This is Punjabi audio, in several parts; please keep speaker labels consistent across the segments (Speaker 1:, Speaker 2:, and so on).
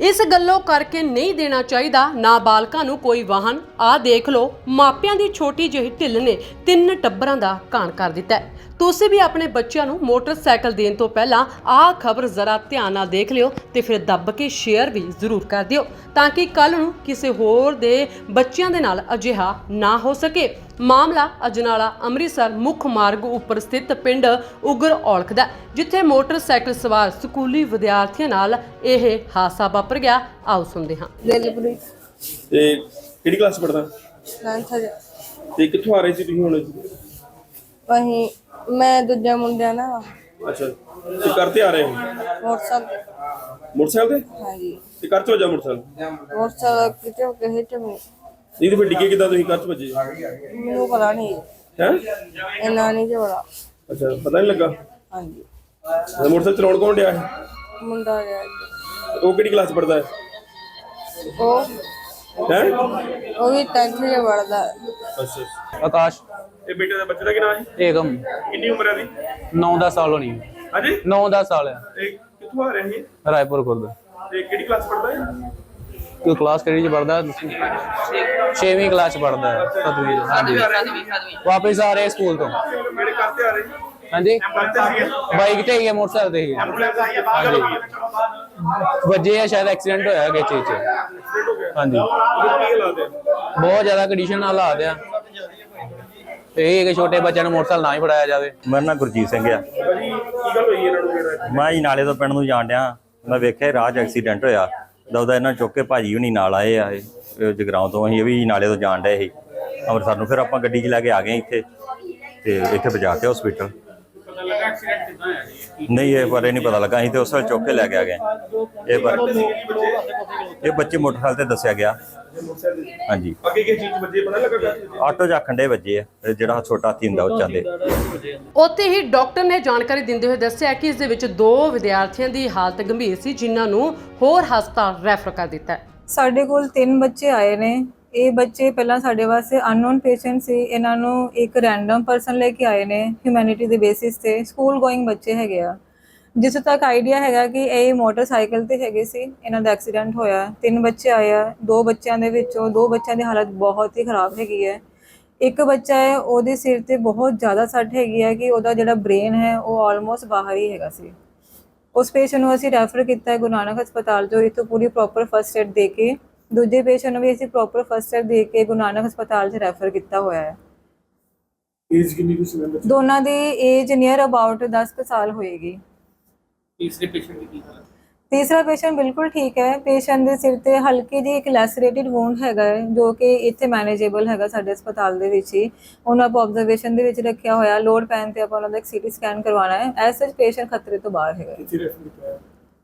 Speaker 1: ਇਸ ਗੱਲੋਂ ਕਰਕੇ ਨਹੀਂ ਦੇਣਾ ਚਾਹੀਦਾ। ਨਾਬਾਲਗਾਂ ਨੂੰ ਕੋਈ ਵਾਹਨ। ਆਹ ਦੇਖ ਲਓ, ਮਾਪਿਆਂ ਦੀ ਛੋਟੀ ਜਿਹੀ ਢਿੱਲ ਨੇ ਤਿੰਨ ਟੱਬਰਾਂ ਦਾ ਕਾਣ ਕਰ ਦਿੱਤਾ ਤੁਸੀਂ ਵੀ ਆਪਣੇ ਬੱਚਿਆਂ ਨੂੰ ਮੋਟਰਸਾਈਕਲ ਦੇਣ ਤੋਂ ਪਹਿਲਾਂ ਆਹ ਖਬਰ ਜ਼ਰਾ ਧਿਆਨ ਨਾਲ ਦੇਖ ਲਿਓ ਤੇ ਫਿਰ ਦੱਬ ਕੇ ਸ਼ੇਅਰ ਵੀ ਜ਼ਰੂਰ ਕਰ ਦਿਓ, ਤਾਂ ਕਿ ਕੱਲ ਨੂੰ ਕਿਸੇ ਹੋਰ ਦੇ ਬੱਚਿਆਂ ਦੇ ਨਾਲ ਅਜਿਹਾ ਨਾ ਹੋ ਸਕੇ। ਮਾਮਲਾ ਅਜਨਾਲਾ ਅੰਮ੍ਰਿਤਸਰ ਮੁੱਖ ਮਾਰਗ ਉੱਪਰ ਸਥਿਤ ਪਿੰਡ ਉਗਰ ਔਲਖ ਦਾ ਹੈ, ਜਿੱਥੇ ਮੋਟਰਸਾਈਕਲ ਸਵਾਰ ਸਕੂਲੀ ਵਿਦਿਆਰਥੀਆਂ ਨਾਲ ਇਹ ਹਾਦਸਾ ਵਾਪਰ ਗਿਆ। ਆਓ ਸੁਣਦੇ ਹਾਂ।
Speaker 2: ਦਿਲਪ੍ਰੀਤ
Speaker 3: ਤੇ ਕਿਹੜੀ ਕਲਾਸ ਪੜਦਾ ਤੇ ਕਿੱਥੋਂ ਆ ਰਹੇ ਸੀ ਤੁਸੀਂ ਹੁਣ?
Speaker 2: ਵਹੀਂ ਮੈਂ ਦੂਜੇ ਮੁੰਡਿਆਂ ਨਾਲ
Speaker 3: ਅੱਛਾ। ਤੇ ਕਰਤੇ ਆ ਰਹੇ ਹੋ?
Speaker 2: ਮੋਟਰਸਾਈਕਲ ਤੇ-
Speaker 3: ਮੋਟਰਸਾਈਕਲ ਤੇ?
Speaker 2: ਹਾਂਜੀ।
Speaker 3: ਤੇ ਕਰ ਚ ਵਜਾ ਮੋਟਰਸਾਈਕਲ?
Speaker 2: ਮੋਟਰਸਾਈਕਲ ਕਿਤੇ ਕਿਸੇ ਚ ਵੀ
Speaker 3: ਨਹੀਂ ਤੇ ਫਿਰ ਡਿੱਗੇ ਕਿਦਾਂ ਤੁਸੀਂ? ਕਰ ਚ ਵਜੇ
Speaker 2: ਮੈਨੂੰ ਪਤਾ ਨਹੀਂ।
Speaker 3: ਹੈ?
Speaker 2: ਇੰਨਾ ਨਹੀਂ ਜੇ ਬੜਾ
Speaker 3: ਅੱਛਾ ਪਤਾ ਨਹੀਂ ਲੱਗਾ?
Speaker 2: ਹਾਂਜੀ।
Speaker 3: ਤੇ ਮੋਟਰਸਾਈਕਲ ਚਲਾਉਣ ਕੌਣ ਡਿਆ ਹੈ?
Speaker 2: ਮੁੰਡਾ ਗਿਆ
Speaker 3: ਉਹ ਕਿਹੜੀ ਕਲਾਸ ਪੜਦਾ ਹੈ?
Speaker 2: ਉਹ
Speaker 3: ਹੈ?
Speaker 2: ਉਹ ਵੀ 10th ਚ ਪੜਦਾ
Speaker 3: ਅੱਛਾ
Speaker 4: ਆਕਾਸ਼।
Speaker 3: ਇਹ ਬੇਟੇ ਦਾ ਬੱਚੇ ਦਾ ਕੀ ਨਾਮ ਹੈ
Speaker 4: ਏਕਮ।
Speaker 3: ਕਿੰਨੀ ਉਮਰ ਹੈ ਦੀ
Speaker 4: 9-10 ਸਾਲ ਹੋਣੀ
Speaker 3: ਹਾਂਜੀ?
Speaker 4: 9-10 ਸਾਲ ਆ
Speaker 3: ਤੇ ਕਿੱਥੋਂ ਆ ਰਹੇ ਸੀ
Speaker 4: ਰਾਏਪੁਰ ਖੁਰਦ।
Speaker 3: ਤੇ ਕਿਹੜੀ ਕਲਾਸ ਪੜਦਾ ਹੈ?
Speaker 4: ਕੋਈ ਕਲਾਸ ਕਿਹੜੀ ਚ ਪੜਦਾ 6ਵੀਂ ਕਲਾਸ ਚ ਪੜਦਾ ਹੈ 7ਵੀਂ ਹਾਂਜੀ। ਵਾਪਸ ਆ ਰਹੇ ਸਕੂਲ ਤੋਂ।
Speaker 3: ਕਿਹੜੇ ਕਰਤੇ ਆ ਰਹੇ ਸੀ
Speaker 4: ਹਾਂਜੀ? ਬਾਈਕ ਤੇ ਹੀ ਹੈ ਮੋਟਰਸਾਈਕਲ ਤੇ ਹੀ ਹੈ। ਵੱਜੇ ਆ ਸ਼ਾਇਦ ਐਕਸੀਡੈਂਟ ਹੋਇਆ ਕਿ ਚੀਜ਼ ਚ। ਹਾਂਜੀ।
Speaker 3: ਕੀ
Speaker 4: ਬਹੁਤ ਜ਼ਿਆਦਾ ਕੰਡੀਸ਼ਨ ਨਾਲ ਹਾਲਾਤ ਆ। ਤੇ ਇਹ ਹੈ ਕਿ ਛੋਟੇ ਬੱਚਿਆਂ ਨੂੰ ਮੋਟਰਸਾਈਕਲ ਨਾ ਹੀ ਫੜਾਇਆ ਜਾਵੇ।
Speaker 5: ਮੇਰਾ ਨਾਂ ਗੁਰਜੀਤ ਸਿੰਘ ਆ।
Speaker 3: ਭਾਜੀ ਕੀ ਗੱਲ ਹੋਈ ਇਹਨਾਂ ਨੂੰ? ਜਿਹੜਾ
Speaker 5: ਮੈਂ ਜੀ ਨਾਲੇ ਤੋਂ ਪਿੰਡ ਨੂੰ ਜਾਣ ਡਿਆ। ਮੈਂ ਵੇਖਿਆ ਰਾਹ 'ਚ ਐਕਸੀਡੈਂਟ ਹੋਇਆ। ਦਵਦਾ ਇਹਨਾਂ ਚੁੱਕ ਕੇ ਭਾਜੀ ਹੁਣੀ ਨਾਲ ਆਏ ਆ ਇਹ ਇਹ ਜਗਰਾਉਂ ਤੋਂ, ਅਸੀਂ ਇਹ ਵੀ ਨਾਲੇ ਤੋਂ ਜਾਣ ਡਏ ਸੀ। ਅੰਮ੍ਰਿਤਸਰ ਨੂੰ ਫਿਰ ਆਪਾਂ ਗੱਡੀ 'ਚ ਲੈ ਕੇ ਆ ਗਏ ਇੱਥੇ, ਤੇ ਇੱਥੇ ਪਹੁੰਚਾ ਕੇ ਹਸਪੀਟਲ ਨਹੀਂ ਇਹ ਬਾਰੇ ਨਹੀਂ ਪਤਾ ਲੱਗਾ। ਅਸੀਂ ਤੇ ਉਸ ਵੇਲੇ ਚੁੱਕ ਕੇ ਲੈ ਕੇ ਆ ਗਏ। ਇਹ ਪਰ ਇਹ ਬੱਚੇ ਮੋਟਰਸਾਈਕਲ ਤੇ ਦੱਸਿਆ ਗਿਆ। ਹਾਂਜੀ।
Speaker 3: ਅੱਗੇ ਕਿਸ ਚੀਜ਼ 'ਚ ਵੱਜੇ ਪਤਾ ਲੱਗਾ
Speaker 5: ਆਟੋ 'ਚ ਆਖੰਡੇ ਵੱਜੇ ਆ। ਜਿਹੜਾ ਛੋਟਾ ਹਾਥੀ ਹੁੰਦਾ ਉਹ ਚਾਂਦੇ
Speaker 1: ਉੱਥੇ ਹੀ ਡਾਕਟਰ ਨੇ ਜਾਣਕਾਰੀ ਦਿੰਦੇ ਹੋਏ ਦੱਸਿਆ ਕਿ ਇਸ ਦੇ ਵਿੱਚ ਦੋ ਵਿਦਿਆਰਥੀਆਂ ਦੀ ਹਾਲਤ ਗੰਭੀਰ ਸੀ ਜਿਨ੍ਹਾਂ ਨੂੰ ਹੋਰ ਹਸਪਤਾਲ ਰੈਫਰ ਕਰ ਦਿੱਤਾ
Speaker 6: ਸਾਡੇ ਕੋਲ ਤਿੰਨ ਬੱਚੇ ਆਏ ਨੇ। ਇਹ ਬੱਚੇ ਪਹਿਲਾਂ ਸਾਡੇ ਵਾਸਤੇ ਅਨਨੋਨ ਪੇਸ਼ੈਂਟ ਸੀ। ਇਹਨਾਂ ਨੂੰ ਇੱਕ ਰੈਂਡਮ ਪਰਸਨ ਲੈ ਕੇ ਆਏ ਨੇ ਹਿਊਮੈਨਿਟੀ ਦੇ ਬੇਸਿਸ ਤੇ। ਸਕੂਲ ਗੋਇੰਗ ਬੱਚੇ ਹੈਗੇ ਆ। ਜਿੱਥੇ ਤੱਕ ਆਈਡੀਆ ਹੈਗਾ ਕਿ ਇਹ ਮੋਟਰਸਾਈਕਲ ਤੇ ਹੈਗੇ ਸੀ, ਇਹਨਾਂ ਦਾ ਐਕਸੀਡੈਂਟ ਹੋਇਆ। ਤਿੰਨ ਬੱਚੇ ਆਏ ਆ, ਦੋ ਬੱਚਿਆਂ ਦੇ ਵਿੱਚੋਂ, ਦੋ ਬੱਚਿਆਂ ਦੀ ਹਾਲਤ ਬਹੁਤ ਹੀ ਖਰਾਬ ਹੈਗੀ ਹੈ। ਇੱਕ ਬੱਚਾ ਹੈ, ਉਹਦੇ ਸਿਰ ਤੇ ਬਹੁਤ ਜ਼ਿਆਦਾ ਸੱਟ ਹੈਗੀ ਹੈ ਕਿ ਉਹਦਾ ਜਿਹੜਾ ਬ੍ਰੇਨ ਹੈ, ਉਹ ਆਲਮੋਸਟ ਬਾਹਰ ਹੀ ਹੈਗਾ ਸੀ। ਉਸ ਪੇਸ਼ੈਂਟ ਨੂੰ ਅਸੀਂ ਰੈਫਰ ਕੀਤਾ ਹੈ ਗੁਰੂ ਨਾਨਕ ਹਸਪਤਾਲ ਤੋਂ ਇੱਥੋਂ ਪੂਰੀ ਪ੍ਰੋਪਰ ਫਸਟ ਏਡ ਦੇ ਕੇ ਦੂਜੇ ਪੇਸ਼ੈਂਟ ਨੂੰ ਵੀ ਅਸੀਂ ਪ੍ਰੋਪਰ ਫਸਟ ਏਡ ਦੇ ਕੇ ਗੁਰੂ ਨਾਨਕ ਹਸਪਤਾਲ 'ਚ ਰੈਫਰ ਕੀਤਾ ਹੋਇਆ ਹੈ।
Speaker 3: ਏਜ ਕਿੰਨੀ ਕੁ ਸੀ ਮੈਂਬਰ
Speaker 6: ਦੋਨਾਂ ਦੀ ਏਜ ਨੀਅਰ ਅਬਾਊਟ 10 ਕੁ ਸਾਲ ਹੋਏਗੀ।
Speaker 3: ਤੀਸਰੇ ਪੇਸ਼ੈਂਟ ਦੀ ਕੀ ਹਾਲਤ?
Speaker 6: ਤੀਸਰਾ ਪੇਸ਼ੈਂਟ ਬਿਲਕੁਲ ਠੀਕ ਹੈ। ਪੇਸ਼ੈਂਟ ਦੇ ਸਿਰ ਤੇ ਹਲਕੀ ਜਿਹੀ ਇੱਕ ਲੈਸਰੇਟਿਡ ਵੂੰਡ ਹੈਗਾ ਹੈ ਜੋ ਕਿ ਇੱਥੇ ਮੈਨੇਜੇਬਲ ਹੈਗਾ ਸਾਡੇ ਹਸਪਤਾਲ ਦੇ ਵਿੱਚ ਹੀ। ਉਹਨਾਂ ਆਪਾਂ ਆਬਜ਼ਰਵੇਸ਼ਨ ਦੇ ਵਿੱਚ ਰੱਖਿਆ ਹੋਇਆ। ਲੋਡ ਪੈਣ ਤੇ ਆਪਾਂ ਉਹਨਾਂ ਦਾ ਇੱਕ ਸੀਟੀ ਸਕੈਨ ਕਰਵਾਉਣਾ ਹੈ। ਐਸ ਸੱਚ ਪੇਸ਼ੈਂਟ ਖਤਰੇ ਤੋਂ ਬਾਹਰ ਹੈਗਾ।
Speaker 3: ਕਿੱਥੇ ਰੈਫਰ ਕੀਤਾ ਹੈ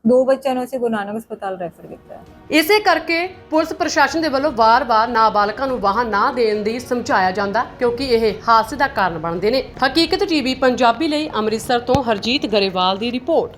Speaker 6: ਦੋ ਬੱਚਿਆਂ ਨੂੰ ਅਸੀਂ ਗੁਰੂ ਨਾਨਕ ਹਸਪਤਾਲ ਰੈਫਰ ਕੀਤਾ ਹੈ।
Speaker 1: ਇਸੇ ਕਰਕੇ ਪੁਲਿਸ ਪ੍ਰਸ਼ਾਸਨ ਦੇ ਵੱਲੋਂ ਵਾਰ-ਵਾਰ ਨਾਬਾਲਗਾਂ ਨੂੰ ਵਾਹਨ ਨਾ ਦੇਣ ਦੀ ਸਮਝਾਇਆ ਜਾਂਦਾ ਕਿਉਂਕਿ ਇਹ ਹਾਦਸੇ ਦਾ ਕਾਰਨ ਬਣਦੇ ਨੇ। ਹਕੀਕਤ ਟੀਵੀ ਪੰਜਾਬੀ ਲਈ ਅੰਮ੍ਰਿਤਸਰ ਤੋਂ ਹਰਜੀਤ ਗਰੇਵਾਲ ਦੀ ਰਿਪੋਰਟ।